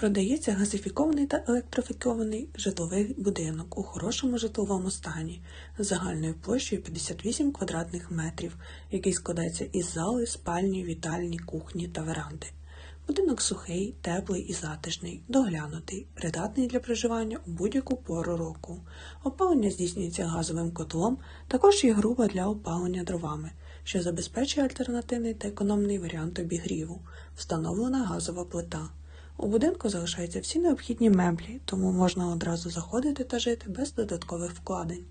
Продається газифікований та електрифікований житловий будинок у хорошому житловому стані з загальною площею 58 квадратних метрів, який складається із зали, спальні, вітальні, кухні та веранди. Будинок сухий, теплий і затишний, доглянутий, придатний для проживання у будь-яку пору року. Опалення здійснюється газовим котлом, також є груба для опалення дровами, що забезпечує альтернативний та економний варіант обігріву, встановлена газова плита. У будинку залишаються всі необхідні меблі, тому можна одразу заходити та жити без додаткових вкладень.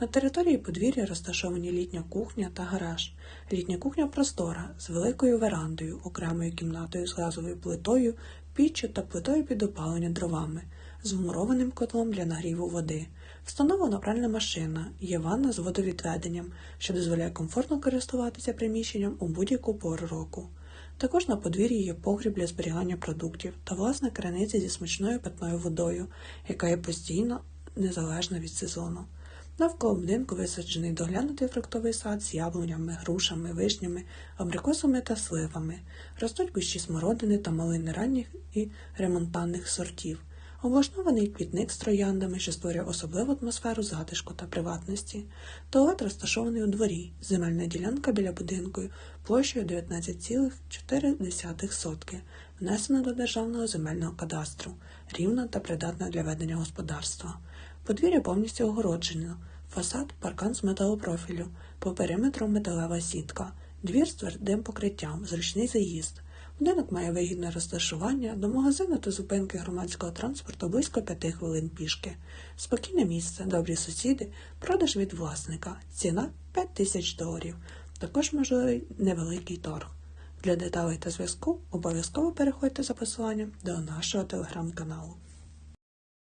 На території подвір'я розташовані літня кухня та гараж. Літня кухня простора з великою верандою, окремою кімнатою з газовою плитою, піччю та плитою під опалення дровами, з вмурованим котлом для нагріву води. Встановлена пральна машина, є ванна з водовідведенням, що дозволяє комфортно користуватися приміщенням у будь-яку пору року. Також на подвір'ї є погріб для зберігання продуктів та власна криниця зі смачною питною водою, яка є постійно незалежна від сезону. Навколо будинку висаджений доглянутий фруктовий сад з яблунями, грушами, вишнями, абрикосами та сливами. Ростуть кущі смородини та малини ранніх і ремонтанних сортів. Облаштований квітник з трояндами, що створює особливу атмосферу затишку та приватності. Туалет розташований у дворі, земельна ділянка біля будинку площею 19,4 сотки, внесена до Державного земельного кадастру, рівна та придатна для ведення господарства. Подвір'я повністю огороджено, фасад паркан з металопрофілю, по периметру металева сітка, двір з твердим покриттям, зручний заїзд. Будинок має вигідне розташування до магазину та зупинки громадського транспорту близько п'яти хвилин пішки. Спокійне місце, добрі сусіди, продаж від власника, ціна 5 тисяч доларів. Також можливий невеликий торг. Для деталей та зв'язку обов'язково переходьте за посиланням до нашого телеграм-каналу.